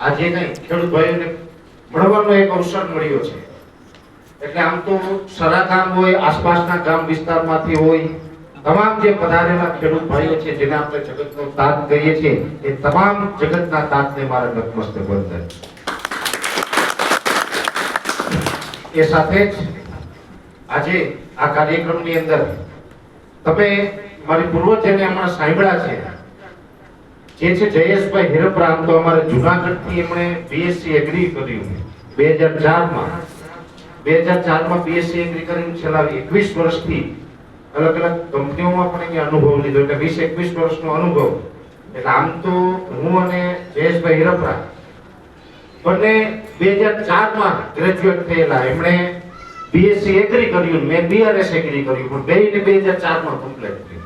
આજે કઈ ખેડૂત ભાઈઓને મળવાનો એક અવસર મળ્યો છે. એટલે આમ તો સરા ગામ હોય, આસપાસના ગામ વિસ્તારમાંથી હોય, તમામ જે પધારેલા ખેડૂત ભાઈઓ છે, જેને આપણે જગતનો તાત કહીએ છીએ, એ તમામ જગતના તાતને મારા નતમસ્તક બંધન એ સાથે જ આજે આ કાર્યક્રમની અંદર તમે મારી પૂર્વજને હમણાં સાંભળ્યા છે જે છે જયેશભાઈ હિરપરા, આમ તો અમારે જુનાગઢથી એમણે બીએસસી એગ્રી કર્યું. બે હજાર ચારમાં, બે હજાર ચારમાં બીએસસી એગ્રી કરીને છેલ્લા એકવીસ વર્ષથી અલગ અલગ કંપનીઓમાં પણ અહીંયા અનુભવ લીધો. એટલે વીસ એકવીસ વર્ષનો અનુભવ. એટલે આમ તો હું અને જયેશભાઈ હિરપરા બંને બે હજાર ચારમાં ગ્રેજ્યુએટ થયેલા. એમણે બીએસસી એગ્રી કર્યું મેં બીઆરએસ એગ્રી કર્યું. પણ બેયને બે હજાર ચારમાં કમ્પ્લીટ કર્યું.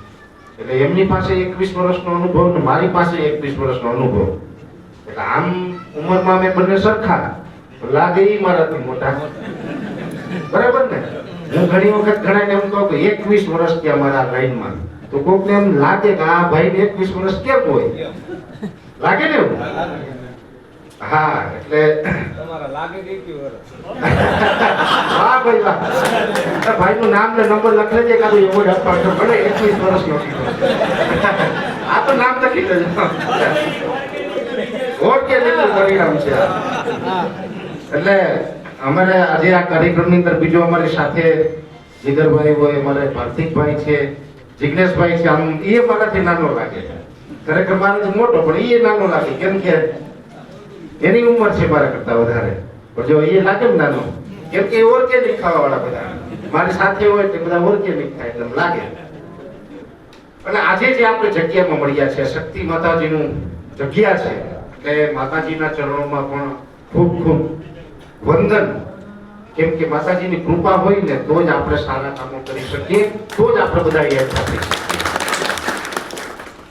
એટલે એમની પાસે એકવીસ વર્ષનો અનુભવ ને મારી પાસે એકવીસ વર્ષનો અનુભવ. એટલે આમ ઉંમરમાં અમે બંને સરખા. લાગે એ મારાથી મોટા. બરાબર ને? હું ઘણી વખત ઘણાને એમ કહું કે એકવીસ વર્ષ ત્યાં મારા લાઈનમાં. તો કોકને એમ લાગે કે આ ભાઈને એકવીસ વર્ષ કેમ હોય? લાગે ને એવું? હા એટલે તમારા લાગે વર્ષ વાહ ભાઈ વાહ. આ ભાઈનું નામ ને નંબર લખી લેજે તો ભલે 21 વર્ષ નો આ તો નામ લખી લેજો. ઓકે લીધું પરિણામ છે. એટલે અમારે આજે આ કાર્યક્રમની અંદર બીજો અમારી સાથે જીગરભાઈ હોય અમારે ભારતિકભાઈ છે જિગ્નેશભાઈ છે આમ એ મારાથી નાનો લાગે ખરેખર મારાથી મોટો પણ એ નાનો લાગે. કેમ કે એની ઉંમર છે મારા કરતા વધારે. પણ જો એ લાગે ને નાનો, કેમ કે ઓર્ગેનિક ખાવા વાળા બધા. મારી સાથે હોય તે બધા ઓર્ગેનિક ખાય એટલે લાગે. અને આજે જે આપણે જગ્યામાં મળ્યા છે, શક્તિ માતાજીનું જગ્યા છે એટલે માતાજીના ચરણોમાં પણ ખૂબ ખૂબ વંદન. કેમ કે માતાજીની કૃપા હોય ને, તો જ આપણે સારા કામો કરી શકીએ, તો જ આપણે બધા યાદ રાખી શકીએ.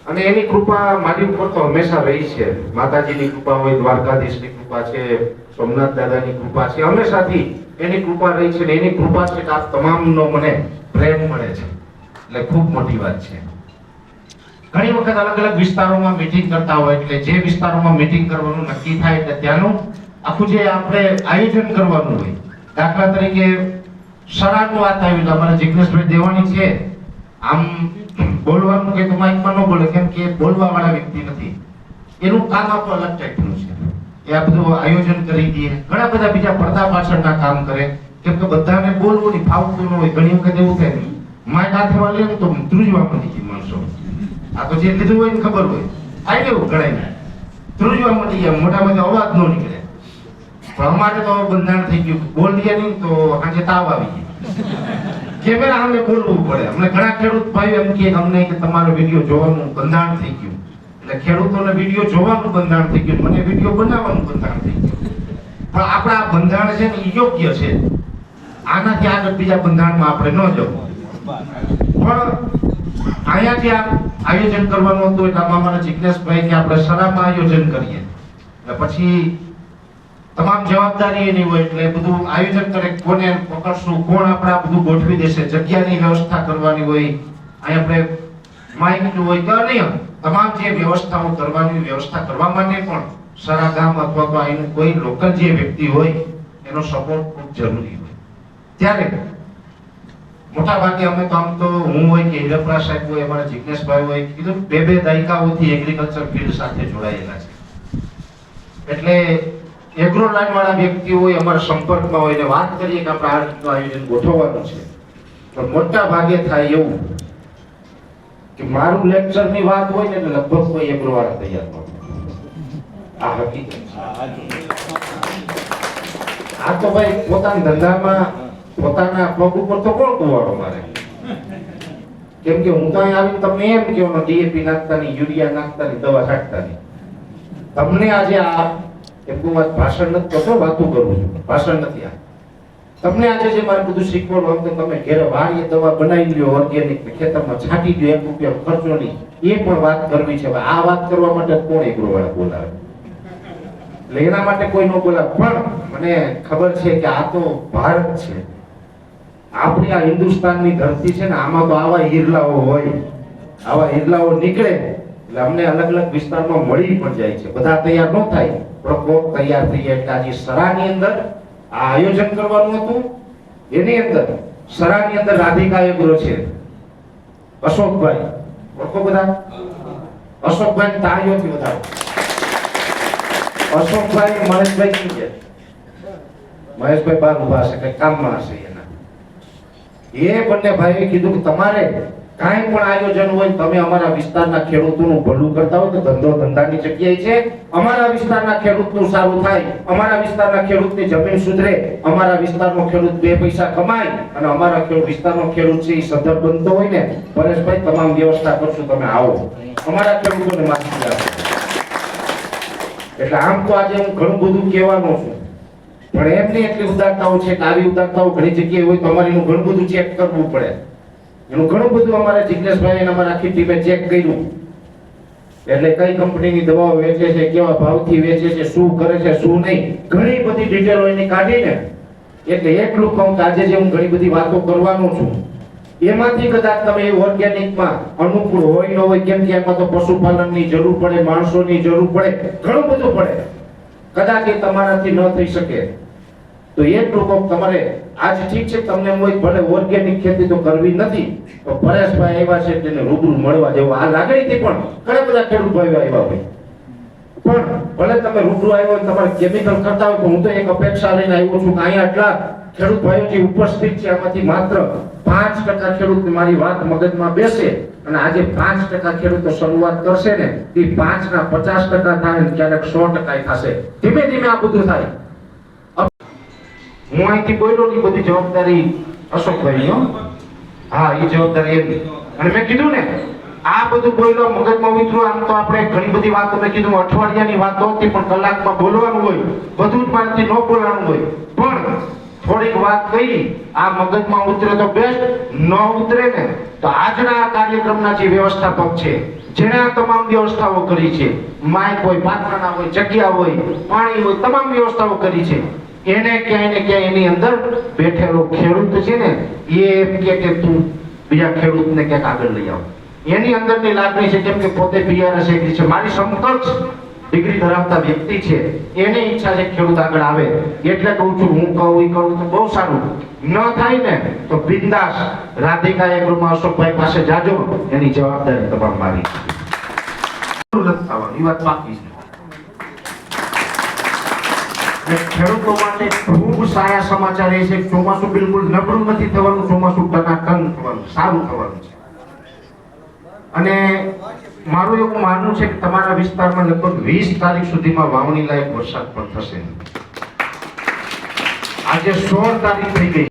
અને એની કૃપા મારી ઉપર તો હંમેશા રહી છે. માતાજીની કૃપા હોય, દ્વારકાધીશની કૃપા છે, સોમનાથ દાદાની કૃપા છે, હંમેશાથી એની કૃપા રહી છે એની કૃપા છે આ તમામનો મને પ્રેમ મળે છે. એટલે ખૂબ મોટી વાત છે. ઘણી વખત અલગ અલગ વિસ્તારોમાં મીટિંગ કરતા હોય, એટલે જે વિસ્તારોમાં મીટિંગ કરવાનું નક્કી થાય એટલે ત્યાંનું આખું જે આપણે આયોજન કરવાનું હોય. દાખલા તરીકે સરાનું વાત તો અમારા જિગ્નેશભાઈ દેવાણી છે. આમ બોલવાનું કે તો માઇકમાં ન બોલે, કેમ કે બોલવા વાળા વ્યક્તિ નથી. એનું કામ આખું અલગ ટાઈપનું છે. એ આ બધું આયોજન કરી દે. ઘણા બધા બીજા પડદા પાછળના કામ કરે. કેમ કે બધાને બોલવું નહીં, ફાવતું ન હોય. ઘણી વખત એવું થાય માઇક હાથે વાળે ને તો ધ્રુજવા મળી ગઈ માણસો. આ તો જે લીધું હોય ને ખબર હોય. આવી ગયું ઘણા ધ્રુજવા મળી મોટા મોટા અવાજ ન નીકળે. પણ અમારે તો બંધારણ થઈ ગયું બોલીએ નહીં તો આજે તાવ આવી ગયો. કેમેરા સામે બોલવું પડે. અમને ઘણા ખેડૂત ભાઈઓ એમ કે અમને કે તમારો વીડિયો જોવાનું બંધારણ થઈ ગયું. એટલે ખેડૂતોને વીડિયો જોવાનું બંધારણ થઈ ગયું. મને વીડિયો બનાવવાનું બંધારણ થઈ ગયું. પણ આપણા આ બંધારણ છે ને યોગ્ય છે. આનાથી આગળ બીજા બંધારણમાં આપણે ન જવું. પણ અહીંયાથી આ આયોજન કરવાનું હતું એટલે અમારા જિજ્ઞેશભાઈ કે આપણે સરામાં આયોજન કરીએ. એટલે પછી તમામ જવાબદારી એની હોય એટલે બધું આયોજન કરે કોને પકડશું, કોણ આપણા બધું ગોઠવી દેશે, જગ્યાની વ્યવસ્થા કરવાની હોય, અહીં આપણે માઇકનું હોય કે અન્ય તમામ જે વ્યવસ્થાઓ કરવાની વ્યવસ્થા કરવા માટે પણ સારા ગામ અથવા તો અહીંનું કોઈ લોકલ જે વ્યક્તિ હોય, એનો સપોર્ટ ખૂબ જરૂરી હોય. ત્યારે મોટા ભાગે અમે તો આમ તો હું હોય કે હિરપરા સાહેબ હોય, અમારા જિજ્ઞેશભાઈ હોય કીધું બે બે દાયકાઓથી એગ્રીકલ્ચર ફિલ્ડ સાથે જોડાયેલા છે. એટલે એગ્રો વાળા વ્યક્તિ અમારા સંપર્કમાં હોય ને વાત કરીએ કે આપણે આ રીતનું આયોજન ગોઠવવાનું છે. પણ મોટા ભાગે થાય એવું કે મારું લેક્ચરની વાત હોય ને, એટલે લગભગ કોઈ એગ્રો વાળા તૈયાર ન આ હકીકત આ તો ભાઈ પોતાના ધંધામાં પોતાના પગ ઉપર તો કોણ કુવાડો મારે? કેમ કે હું તો અહીં આવીને તમને એમ કહો ડીએપી નાખતા નહીં યુરિયા નાખતા નહીં દવા છાંટતા નહીં તમને આજે આ એમ હું ભાષણ નથી કરતો વાતું કરું છું? ભાષણ નથી આ. તમને આજે જે મારે બધું શીખવાનું આમ તો તમે ઘેરે વાળીએ દવા બનાવી લ્યો ઓર્ગેનિક ખેતરમાં છાંટી દો એક રૂપિયા ખર્ચો નહીં. એ પણ વાત કરવી છે. આ વાત કરવા માટે કોણ એગ્રો વાળા બોલાવે? એટલે એના માટે કોઈ ન બોલાવે. પણ મને ખબર છે કે આ તો ભારત છે. આપણી આ હિન્દુસ્તાનની ધરતી છે ને, આમાં તો આવા હિરલાઓ હોય. આવા હિરલાઓ નીકળે. એટલે અમને અલગ અલગ વિસ્તારમાં મળી પણ જાય છે. બધા તૈયાર ન થાય. પ્રકોપ તૈયાર થઈ ગયા એટલે આજે સરાની અંદર આ આયોજન કરવાનું હતું. એની અંદર સરાની અંદર રાધિકા એગ્રો છે, અશોકભાઈ, ઓળખો બધા? અશોકભાઈ તાળીઓથી વધારો. અશોકભાઈ મહેશભાઈ શું છે મહેશભાઈ બાર ઊભા હશે, કઈ કામમાં હશે એના. એ બંને ભાઈએ કીધું કે તમારે કાંઈ પણ આયોજન હોય તમે અમારા વિસ્તારના ખેડૂતોનું ભલું કરતા હોય તો ધંધો ધંધાની જગ્યાએ છે. અમારા વિસ્તારના ખેડૂતનું સારું થાય, અમારા વિસ્તારના ખેડૂતની જમીન સુધરે, અમારા વિસ્તારનો ખેડૂત બે પૈસા કમાય અને અમારા ખેડૂત વિસ્તારનો ખેડૂત છે એ સદ્ધર બનતો હોય ને, પરેશભાઈ, તમામ વ્યવસ્થા કરશું, તમે આવો. અમારા ખેડૂતોને માહિતી આપો. એટલે આમ તો આજે હું ઘણું બધું કહેવાનો છું. પણ એમની એટલી ઉદારતાઓ છે કે આવી ઉદારતાઓ ઘણી જગ્યાએ હોય તો અમારે ઘણું બધું ચેક કરવું પડે. એનું ઘણું બધું અમારે જિજ્ઞેશભાઈ અને અમારા આખી ટીમે ચેક કર્યું. એટલે કઈ કંપનીની દવાઓ વેચે છે, કેવા ભાવથી વેચે છે, શું કરે છે, શું નહીં, ઘણી બધી ડિટેલો એની કાઢીને, એટલે એટલું કહું કે આજે જે હું ઘણી બધી વાતો કરવાનો છું, એમાંથી કદાચ તમે ઓર્ગેનિકમાં અનુકૂળ હોય ન હોય, કેમ કે એમાં તો પશુપાલનની જરૂર પડે, માણસોની જરૂર પડે, ઘણું બધું પડે. કદાચ એ તમારાથી ન થઈ શકે. તો એટલું કહું તમારે આજ ઠીક છે, તમને મોય ભલે ઓર્ગેનિક ખેતી તો કરવી નથી તો પરેશભાઈ આવ્યા છે તેને રૂબરૂ મળવા જેવો આ લાગણીથી પણ ઘણા બધા ખેડૂત ભાઈઓ આવ્યા હોય. પણ ભલે તમે રૂબરૂ આવ્યો તમારે કેમિકલ કરતા હોય તો હું તો એક અપેક્ષા લઈને આવ્યો છું કે અહીંયા આટલા ખેડૂત ભાઈઓ જે ઉપસ્થિત છે, આમાંથી માત્ર પાંચ ટકા ખેડૂત મારી વાત મગજમાં બેસે અને આજે પાંચ ટકા ખેડૂતો શરૂઆત કરશે ને, એ પાંચ ના પચાસ ટકા થાય ક્યારેક સો ટકા થશે. ધીમે ધીમે આ બધું થાય. હું અહીંથી બોલ્યો બધી જવાબદારી અશોકભાઈ નો હા એ જવાબદારી એમની. અને મેં કીધું ને, આ બધું બોલ્યો મગજમાં મિત્રો આમ તો આપણે ઘણી બધી વાતો મેં કીધું, અઠવાડિયાની વાતો હતી, પણ કલાકમાં બોલવાનું હોય, બધું જ મારાથી ન બોલવાનું હોય. પણ થોડીક વાત કરી, આ મગજમાં ઉતરે તો બેસ્ટ ન ઉતરે ને, તો આજના આ કાર્યક્રમના જે વ્યવસ્થાપક છે, જેણે આ તમામ વ્યવસ્થાઓ કરી છે, માઇક હોય, પાત્રના હોય, જગ્યા હોય, પાણી હોય, તમામ વ્યવસ્થાઓ કરી છે એને ક્યાંય ને ક્યાંય એની અંદર બેઠેલો ખેડૂત છે ને, એ એમ કે કે તું બીજા ખેડૂતને ક્યાંક આગળ લઈ આવ. એની અંદરની લાગણી છે કેમ કે પોતે બીઆરએસ એગ્રી છે. મારી સમકક્ષ ડિગ્રી ધરાવતા વ્યક્તિ છે. એની ઈચ્છા છે ખેડૂત આગળ આવે. એટલે કહું છું, હું કહું એ કરું તો બહુ સારું. ન થાય ને તો બિંદાસ રાધિકા એગ્રોમાં અશોકભાઈ પાસે જાજો. એની જવાબદારી તમામ મારી. એ વાત બાકી છે. ખેડૂતો માટે ખૂબ સારા સમાચાર એ છે ચોમાસું બિલકુલ નબળું નથી થવાનું, ચોમાસું ટનાટન થવાનું, સારું થવાનું છે. અને મારું એવું માનવું છે કે તમારા વિસ્તારમાં લગભગ વીસ તારીખ સુધીમાં વાવણી લાયક વરસાદ પણ થશે આજે સોળ તારીખ થઈ ગઈ.